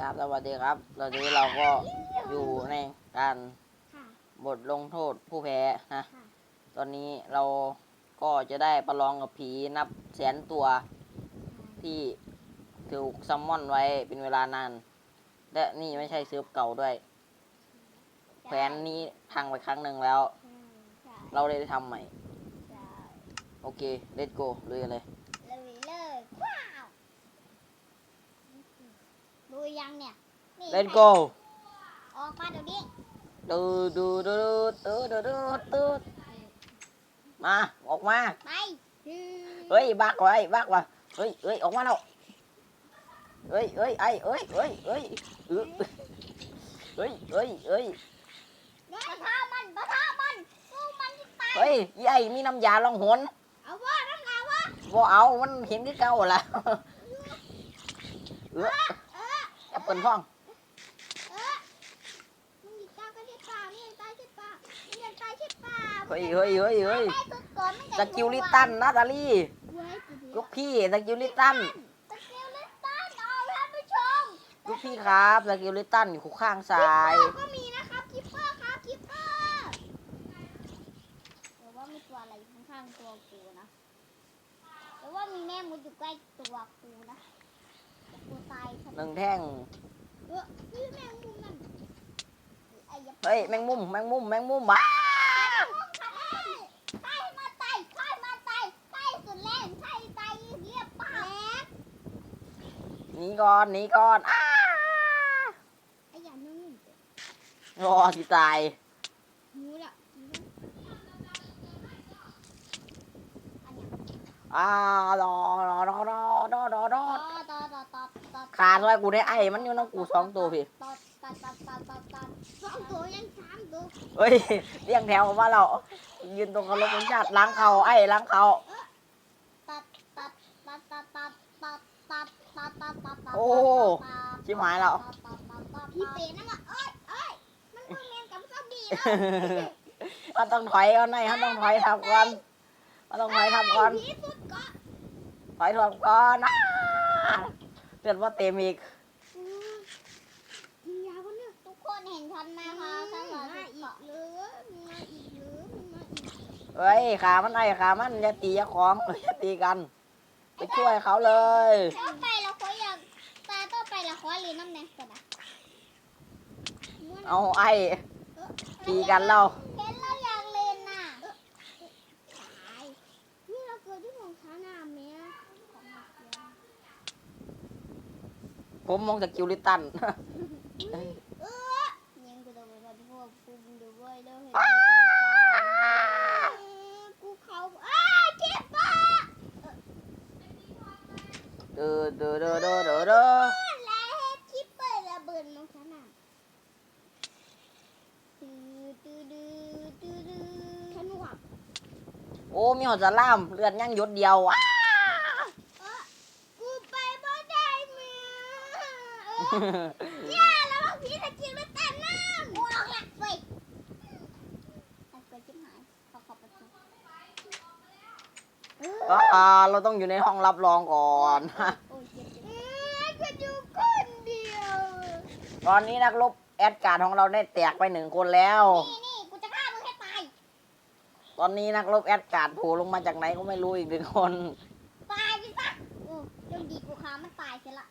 ครับสวัสดีครับ ตอนนี้เราก็อยู่ในการค่ะบทลงโทษผู้แพ้นะค่ะตอนนี้เราก็จะได้ประลองกับผีนับแสนตัวที่ถูกซัมมอนไว้เป็นเวลานาน และนี่ไม่ใช่เซิร์ฟเก่าด้วยแผนนี้พังไปครั้งหนึ่งแล้วใช่เราเลยได้ทำใหม่ใช่โอเค let's go เลยเลยเลย Lên cô. Ờ qua được đi. Đu đu đu đu đu đu đu. Mà, ngọt ma. Bay. Ơi bác rồi, bác rồi. Ơi ơi ông ma đâu. Ơi ơi ai ơi ơi ơi. Ơi ừ. ơi ơi. Bà tha mình, bà tha mình. Cô mình tay. Ơi, dây mi năm già long hồn. Ở quá, rất cao quá. Vô ảo, mình hiểm cái câu rồi là. Ừ. ừ. Ờ, ờ. Chụp hình không? เฮ้ยเฮ้ยเฮ้ยเฮ้ยได้สุดก่อนไม่สกิลลิตันนาตาลีเว้ยกูดูลูกพี่สกิลลิตันสกิลลิตันเอาท่านผู้ชมลูกพี่ครับสกิลลิตันอยู่ข้างซ้ายคิปเปอร์ก็มีนะครับคิปเปอร์ครับคิปเปอร์หรือว่ามีตัวอะไรอยู่ข้างๆตัวกูนะหรือว่ามีแม่มดอยู่ใกล้ตัวกูนะแต่กูตายซะหนึ่งแท่งเออนี่แมงมุมนั่นไอ้ยับเฮ้ยแมงมุมแมงมุมแมงมุมบ้า ใครมาตายใครมาตายใครสุดแรงใครตายเรียบปาก หนีก่อนหนีก่อนอ้าไอ้ยันนั่งรอสิตายหูละอันเนี้ยอ้ารอรอรอรอรอรอรอต่อต่อต่อต่อต่อขาดไว้กูได้ไอ้มันอยู่น้ำกูสองตัวพี่ต่อต่อต่อต่อต่อต่อสองตัวยังสามตัวเฮ้ยเรียงแถวมาเรายืนตรงเคารพธงชาติล้างเขาไอ้ล้างเขา โอ้ชิบหายแล้ว พี่เป๋นั่นว่ะเอ้ยเอ้ยมันมึงเรียนกับซอมบี้แล้วมันต้องถอยก่อนไอ้มันต้องถอยทำก่อนมันต้องถอยทำก่อนผีสุดเกาะถอยทำก่อนอ้าเลือดว่าเต็มอีกยิงยาวคนเนี่ยทุกคนเห็นฉันไหมคะฉันเหรอสุดเกาะหรือมาอีกหรือมาอีกเฮ้ยขามันไอ้ขามันอย่าตีอย่าของอย่าตีกัน ไปช่วยเขาเลยต่อไป ขอเรียนน้ำแดงก่อนนะเอาไอ้ตีกันเราเห็นเราอยากเล่นน่ะตายนี่เราเกิดที่ของช้านาเมียของหมักเดียวผมมองจากกิวลิตันเออยังกูต้องไปวันพวกกูมึงดูเว้ยแล้วเห็นกูเขาอ้าเจ็บปะเด้อเด้อเด้อเด้อเด้อเด้อ และเฮ็ดคิปเปอร์ระเบิดมองช้านา ตื้อตื้อตื้อตื้อตื้อฉันหวังโอ้มีหอดสลามเลือดยังหยดเดียวอ้าเออกูไปบ่ได้เมียเออย่าแล้วบอกพี่ตะกี้มันตันน้ำกูออกหลักไปไอ้เปิดจิ้มหายขอขอบประตูเออ อ่าเราต้องอยู่ในห้องรับรองก่อน โอ้ยเจ็บเอ้ยก็อยู่คนเดียว ตอนนี้นักรบ แอดการ์ดของเราได้แตกไปหนึ่งคนแล้ว นี่นี่กูจะฆ่ามึงให้ตาย ตอนนี้นักรบแอดการ์ดโผล่ลงมาจากไหนก็ไม่รู้อีกหนึ่งคน ตายไปซะโอ้ยังดีกูฆ่ามันตายเสียละ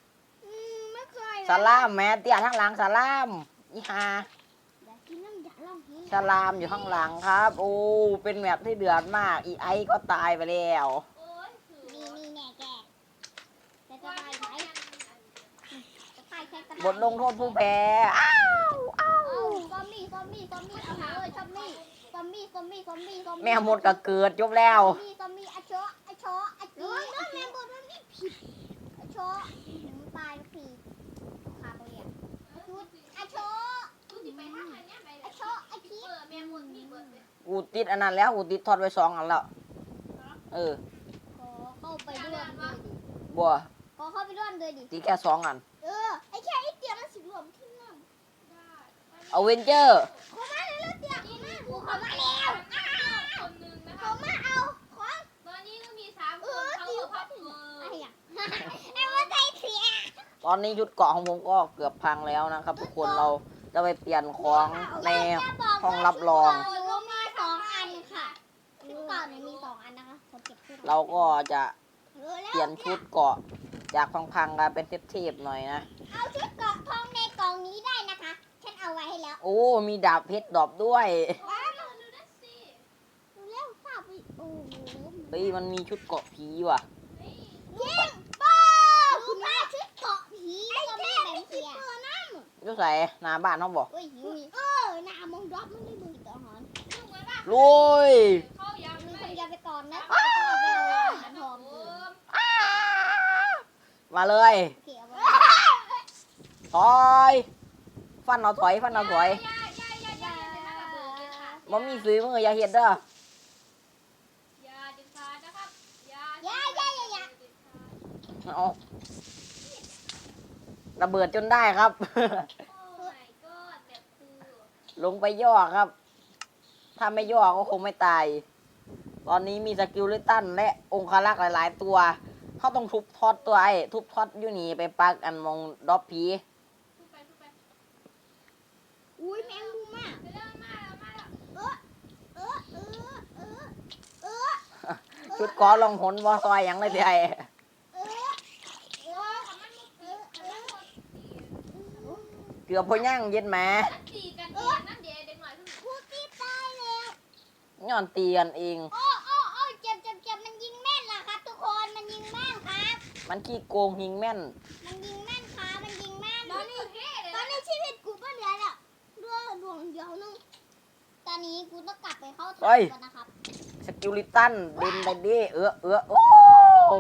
อืมไม่เคยสลามแม่เตี้ยข้างหลังสลามอีฮาเดี๋ยวกินน้ำยาลองหินสลามอยู่ข้างหลังครับ โอ้เป็นแบบที่เดือดมาก อีไอก็ตายไปแล้ว นี่นี่แน่แกจะจะตายไหมจะตายแค่กระบทลงโทษผู้แพ้อ้าวอ้าว เอาซอมบี้ซอมบี้ซอมบี้เอาหาเลยซอมบี้ซ อมบี้ซอมบี้ซอมบี้ซอมบี้แม่หมดก็เกิดจบแล้ว ซอมบี้ซอมบี้อะโชะอะโชะอะจีอะจีแม่บดมันไม่ผิดอะโชะมึงตายแล้วพี่คาตัวเนี่ยชุดอะโชะอะโชะอะพีกูติดอันนั้นแล้วกูติดทอดไว้สองอันแล้ว เออขอเข้าไปร่วมด้วยดิบัวขอเข้าไปร่วมด้วยดิติดแค่สองอัน เออไอ้แค่ไอ้เตี๋ยมันสิรวมขึ้นน้ำ เอาเวนเจอร์ขอมาเลยเตี๋ยขอมากูขอมาแล้วอ้าวขอมาเอาของตอนนี้ก็มีสามคนเขากับพับเออไอ้อะไอ้ว่าใจเสียตอนนี้ชุดเกาะของผมก็เกือบพังแล้วนะครับ ทุกคนเราจะไปเปลี่ยนของในห้องรับรองหนูมีสองอันค่ะชุดเก่าเนี่ยมีสองอันนะคะผมเก็บขึ้นเราก็จะเร็วๆเปลี่ยนชุดเกาะจากพังๆกลายเป็นเทพๆหน่อยนะ โอ้ มีดาบเพชรดรอปด้วยว้าวดูนะสิดูแล้วฝากไปโอ้โหเฮ้ยมันมีชุดเกาะผีว่ะยิงป้าคุณแม่ชุดเกาะผีก็มีแบบเสียยุใส่หน้าบ้านเขาบอกโอ้ยหิวเออหน้ามองดรอปมันได้มือต่อหอนลุยมีคนยาไปก่อนนะเอาไปเอาอันหอมมาเลยโอเคเอาไว้ถอย ฟันเอาถอย ฟันเอาถอยบ่มีซื้อมืออย่าเห็ดเด้ออย่าอย่าอย่าอย่าเอาระเบิดจนได้ครับ ลงไปย่อครับ ถ้าไม่ย่อก็คงไม่ตาย ตอนนี้มีสกิลลิตันและองคารักษ์หลาย ๆ ตัว เขาต้องทุบทอดตัวไอ้ ทุบทอดอยู่นี่ไปปักอันมองดอบผี อุ้ยแมงมุมอะเออเออเออเออเออ ชุดกอลองหนบอซอยหยังเลยสิไอ้เออเออเออเออเกือบพอย่างเย็นแหมพูดที่ตายแล้วย้อนตีกันเอง โอ้โอ้โอ้เจ็บเจ็บเจ็บมันยิงแม่นล่ะครับทุกคนมันยิงแม่นครับ มันขี้โกงหิงแม่น มันยิงแม่นครับมันยิงแม่นตอนนี้ตอนนี้ชีวิตกูก็เหลือแล้วเรือดวงเดียวนึงตอนนี้กูต้องกลับไปเข้าฐานก่อนนะครับส กิลลิตันเดินได้ดิเออเออโอ้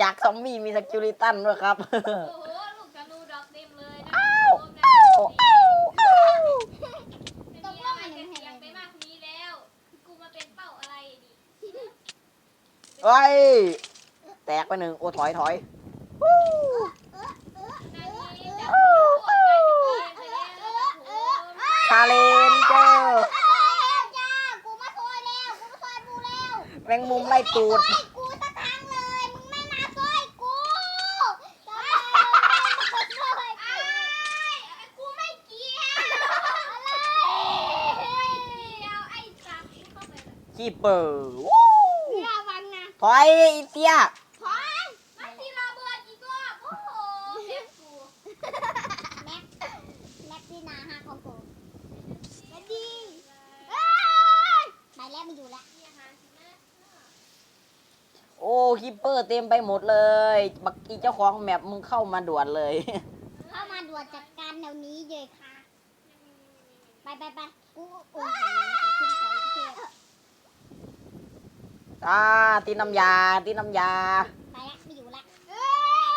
จากซอมบี้มีสกิลลิตันด้วยครับเฮ้ย แตกไปหนึ่งโอ้ถอยถอย เออเออเออเออเออ ชาเลนเจอร์จ้ากูมาซอยแล้วกูมาซอยกูแล้วแมงมุมไล่ตูดซอยกูสักครั้งเลยมึงไม่มาซอยกูซอยซอยกูไม่เกี่ยวอะไรคีเปอร์วู้ระวังนะถอยอีเตี้ย ปอร์เต็มไปหมดเลยบักกี้เจ้าของแมปมึงเข้ามาด่วนเลย เข้ามาด่วนจัดการแนวนี้เลยค่ะ ไปไปไปกูโอ้ยขึ้นไปเทียบอ่าตีน้ำยาตีน้ำยา ไปละไม่อยู่ละเอ้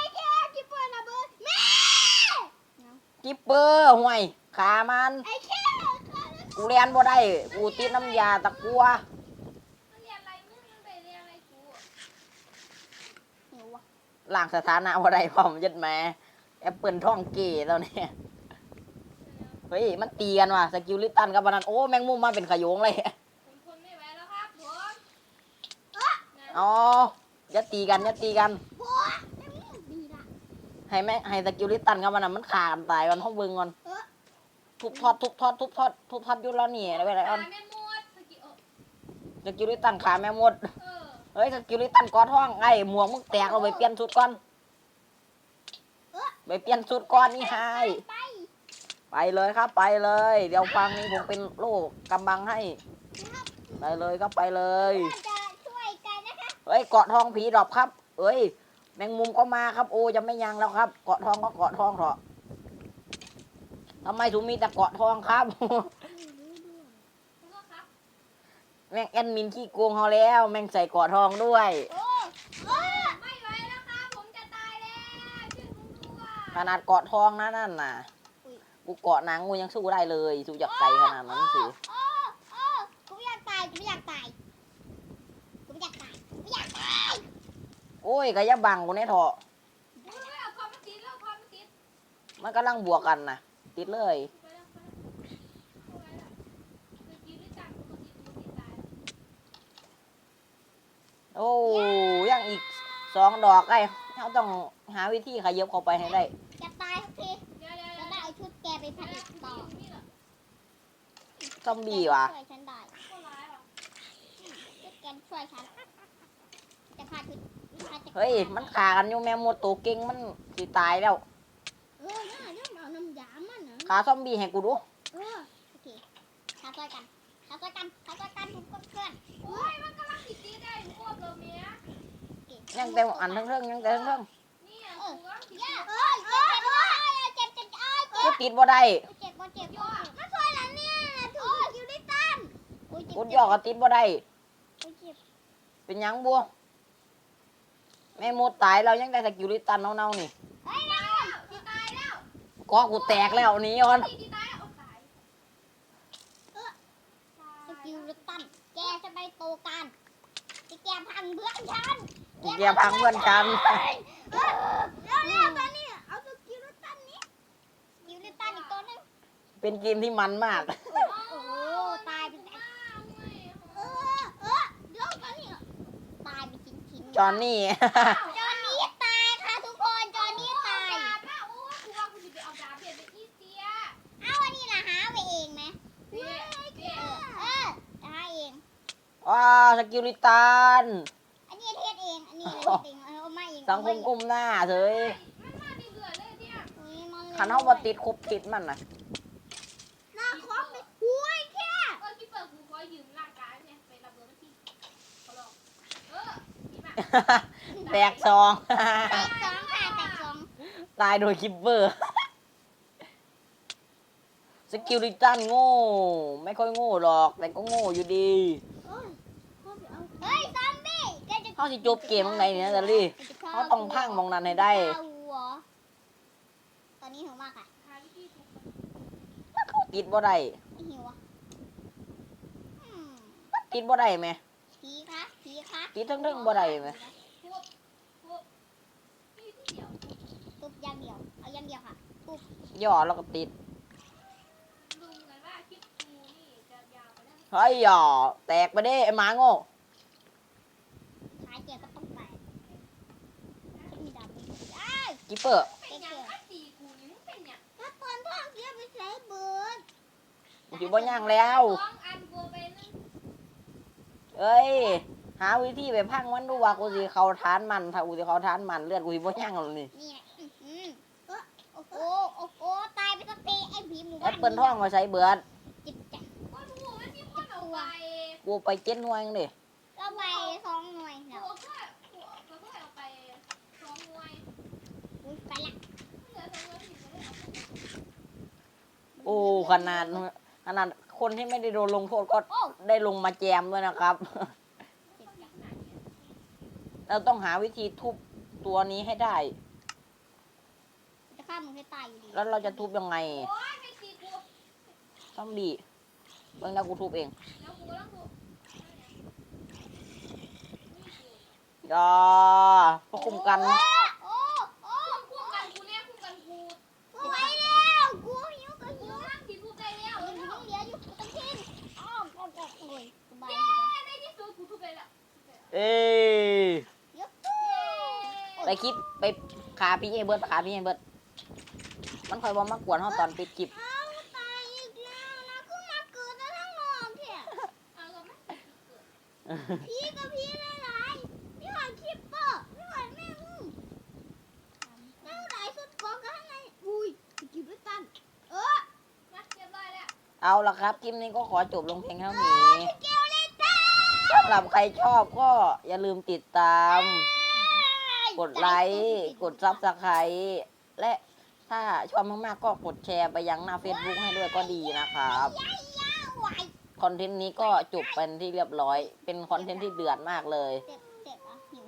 ยแค่ที่เปิดระเบิดแม่กิปเปอร์ห่วยขามัน ไอ้แค่กูเรียนบ่ได้ กูติดน้ำยาตะกัวหิวอะ ล่างสถานะบ่ได้พร้อมยัดแหม่แอปเปิลท่องเก๋แล้วเนี่ยเฮ้ยมันตีกันว่ะสกิลลิตันกับบันนั้นโอ้แมงมุมมาเป็นขโยงเลยอ๋ออย่าตีกันอย่าตีกันโอ้ยดีละให้แม่งให้สกิลลิตันกับมันน่ะมันขากันตายกันห้องเบิงก่อนเออทุบทอดทุบทอดทุบทอดทุบทอดอยุ่แล้วนี่อะไรไปไหนอ่อนสกิลลิตันขาแม่มดเฮ้ยสกิลลิตันกอท้องไอ้หมวกมึงแตกเราไปเปลี่ยนชุดก่อน ไปเปลี่ยนชุดก่อนนี่ไฮไปไปเลยครับไปเลย เดี๋ยวฟังนี้ผมเป็นโลกกำบังให้ ไปเลยก็ไปเลยเราจะช่วยกันนะคะเฮ้ยเกาะทองผีดรอปครับเอ้ย แมงมุมก็มาครับ โอ้จะไม่ยังแล้วครับ เกาะทองก็เกาะทองเถอะทำไมถึงมีแต่เกาะทองครับ แม่งแอดมินขี้โกงเขาแล้ว แม่งใส่เกาะทองด้วย โอ้โอ้ขนาดเกาะทองนะนั่นน่ะ กูเกาะหนังกูยังสู้ได้เลยสู้จากไกลขนาดนั้นสิโอ้โอ้กูไม่อยากตายกูไม่อยากตายกูไม่อยากตายกูไม่อยากตายโอ้ยกะยะบังกูเนี่ยเถอะมันกำลังบวกกันนะติดเลย โอ้ยังอีกสองดอกไอ้เขาต้องหาวิธีขยับเข้าไปให้ได้จะตายสักทีเดี๋ยวเดี๋ยวจะเดี๋ยวได้เอาชุดแกไปผลิตต่อซอมบี้ว่ะช่วยฉันได้คนร้ายว่ะชุดแกช่วยฉันจะฆ่าชุดฆ่าจะเฮ้ย มันขากันอยู่แม่มดตัวเก่งมันสิตายแล้วเออน่าเรื่องเอาน้ำยามันนะขาซอมบี้ให้กูดูเออโอเคฆ่าช่วยกันฆ่าช่วยกันฆ่าช่วยกันทุกคนเพื่อนโอ้ยมันกำลังติดตีได้พวกเราเนี้ย ยังแต่อันทั้งเรื่องยังแต่ทั้งเรื่องนี่อะกูกำลังติดย่าเอ้ยเอ้ยเอ้ยเจ็บเจ็บเอ้ยกูติดบ่ได้เจ็บบ่เจ็บบ่มาช่วยแล้วเนี่ยถูกอยู่ด้วยกันโอ้ยเจ็บกูย่อก็ติดบ่ได้โอ้ยเจ็บเป็นหยังบัวแม่มดตายเรายังได้สกิลลิตันเน่าๆนี่เฮ้ยนะตีตายแล้วก็กูแตกแล้วหนี่ก่อนตีตายแล้วตายสกิลลิตันแกจะไปโตกันที่แกพังเพื่อนฉัน เกียร์พังเพื่อนฉันเออแล้วเนี่ยตอนนี้เอาสกิลลิตันนี้สกิลลิตันอีกตัวนึงเป็นเกมที่มันมาก โอ้โหตายเป็นแสนอ้าวเว้ยเออเออเดี๋ยวตอนนี้ตายไปชิ้นชิ้นจอนนี่ จอนนี่ตายค่ะทุกคนจอนนี่ตายดาบอะโอ้กูว่ากูจะไปเอาดาบเปลี่ยนเป็นอีเสียเอาอันนี้ล่ะหาไปเองไหมเดี๋ยวเดี๋ยวเออจะหาเองว้าวสกิลลิตันอันนี้เทศ เองอันนี้เทศเองเอามาเองสังคมกลุ่มหน้าเฉยมันมาดีเบื่อเลยเนี่ยขันเฮาบ่ติดคุบติดมันน่ะหน้าคอมไปหุยแค่เออที่เปิดกูขอยืมร่างกายเนี่ยไประเบิดมันที่เขาหลอกเออนี่มาแตกซองแตกสองค่ะแตกสองตายโดยคิปเปอร์สกิลลิตันโง่ ไม่ค่อยโง่หรอก แต่ก็โง่อยู่ดีเฮ้ยซอมบี้แกจะ เขาสิจบเกมตรงไหนเนี่ยแต่ลี่เขาต้องพังมองนั้นให้ได้เอาหัวตอนนี้หิวมากค่ะหาวิธีถูกติดบ่ได้ไม่หิวอะอืมติดบ่ได้ไหมผีคะผีคะติดทั้งๆบ่ได้ไหมพวกพวกนี่ที่เดียวตุบอย่างเดียว เอาอย่างเดียวค่ะย่อแล้วก็ติดลุงกันว่าคลิปกูนี่จะยาวไปแล้วเฮ้ยย่อแตกไปเด้ไอ้หมาโง่ ขายเกียร์ก็ต้องแตกมีดาบมีอ้ายคิปเปอร์เป็นอย่างก็ตีกูนี่มึงเป็นอย่างถ้าตอนท่องเกียร์ไปใช้เบิร์ดกูสิบ่ย่างแล้ว สองอันกูไปนึงเอ้ย หาวิธีไปพังมันดูว่ากูสิเข้าทานมัน ถ้ากูสิเข้าทานมันเลือดกูสิบ่ย่างหรอกนี่นี่ไงอื้อหือเอ้อโอ้โหโอ้โหตายไปสักทีไอ้ผีหมู่แอปเปิลท่องมาใช้เบิดจิบจัง ก็รู้ว่ามีคนเอาไปกูไปเจ็ดหน่วยนึงดิ ก็ไปสองหน่วยกูแล้วก็กูก็เอาไปสองมวยอุ้ยไปละเหลือสองมวยที่ไม่ได้เอาไปโอ้ขนาดขนาดคนที่ไม่ได้โดนลงโทษก็โอ้ได้ลงมาแจมด้วยนะครับเจ็บจังเราต้องหาวิธีทุบตัวนี้ให้ได้ จะฆ่ามึงให้ตายอยู่ดีแล้วเราจะทุบยังไงโอ้ยไม่ตีกูต้องดีเบิ่งแล้วกูทุบเอง แล้วกูต้องดู อย่าพวกคุมกันโอ้โอ้โอ้คู่กันกูเนี่ยคู่กันกูกูไปแล้วกูหิวก็กูหิวนั่งตีกูได้แล้วเอาแล้วเหลืออยู่กูต้องกินอ้อมอ้อมอ้อมโอ้ยสบายเย้ดีจังในที่สุดกูทุบได้แล้วเอ้ยยกตู้ไปคลิปไปขาพี่เอเบิร์ดขาพี่เอเบิร์ดมันคอยบอกมากวนเขาตอนปิดคลิปเอา เอาละครับคลิปนี้ก็ขอจบลงเพียงเท่านี้สำหรับใครชอบก็อย่าลืมติดตาม กดไลค์กดซับสไครต์และถ้าชอบมากๆก็กดแชร์ไปยังหน้า Facebook ให้ด้วยก็ดีนะครับคอนเทนต์นี้ก็จบเป็นที่เรียบร้อย เป็นคอนเทนต์ที่เดือดมากเลย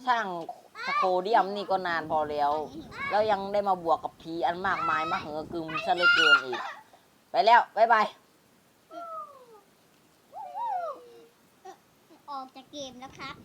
สร้างโคเดียมนี่ก็นานพอแล้ว แล้วยังได้มาบวกกับผีอันมากมายมาเหอกึมซะเหลือเกินอีก ไปแล้ว บ๊ายบาย ออกจาก เกมนะครับ